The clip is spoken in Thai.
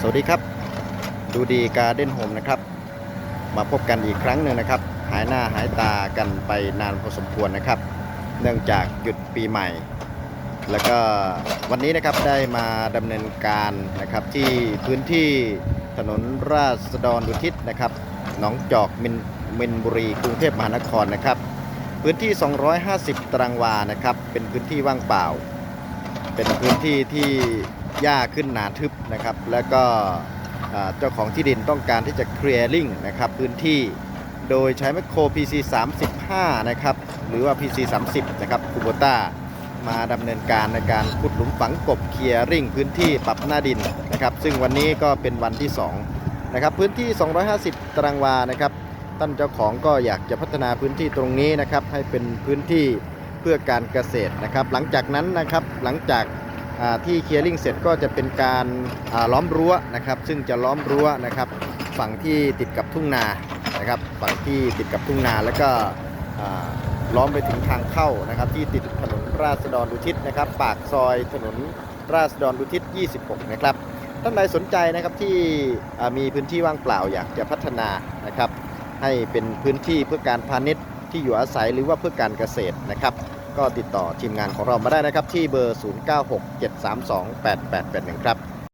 สวัสดีครับ ดูดีการเด้นโฮมนะครับ มาพบกันอีกครั้งหนึ่งนะครับ หายหน้าหายตากันไปนานพอสมควรนะครับ เนื่องจากหยุดปีใหม่ แล้วก็วันนี้นะครับได้มาดำเนินการนะครับที่พื้นที่ถนนราษฎรดุทิศนะครับหนองจอกมินมินบุรีกรุงเทพมหานครนะครับ พื้นที่ 250 ตารางวานะครับ เป็นพื้นที่ว่างเปล่า เป็นพื้นที่ที่หญ้าขึ้นหนาทึบนะครับ แล้วก็เจ้าของที่ดินต้องการที่จะเคลียร์ลิงนะครับพื้นที่โดยใช้แมคโคร PC 35นะครับหรือว่า PC 30นะครับคูโบต้ามาดำเนินการในการขุดหลุมฝังกบเคลียร์ริ่งพื้นที่ปรับหน้าดินนะครับ ซึ่งวันนี้ก็เป็นวันที่2นะครับพื้นที่ 250 ตารางวานะครับท่านเจ้าของก็อยากจะพัฒนาพื้นที่ตรงนี้นะครับให้เป็นพื้นที่ พื่อการเกษตรนะครับ หลังจากนั้นนะครับหลังจากที่เคลียร์ลิงเสร็จก็จะเป็นการาล้อมรั้วนะครับ ซึ่งจะล้อมรั้วนะครับ ฝั่งที่ติดกับทุ่งนานะครับฝั่งที่ติดกับทุ่งนาแล้วก็ล้อมไปถึงทางเข้านะครับ ที่ติดถนนราษฎรดุทิศนะครับ ปากซอยถนนราษฎรดุทิศ 26 นะครับท่านใดสนใจนะครับที่มีพื้นที่ว่างเปล่าอยากจะพัฒนานะครับ ให้เป็นพื้นที่เพื่อการพาณิชย์ที่อยู่อาศัยหรือว่าเพื่อการเกษตรนะครับ ก็ติดต่อทีมงานของเรามาได้นะครับ ที่เบอร์ 0967328881 ครับ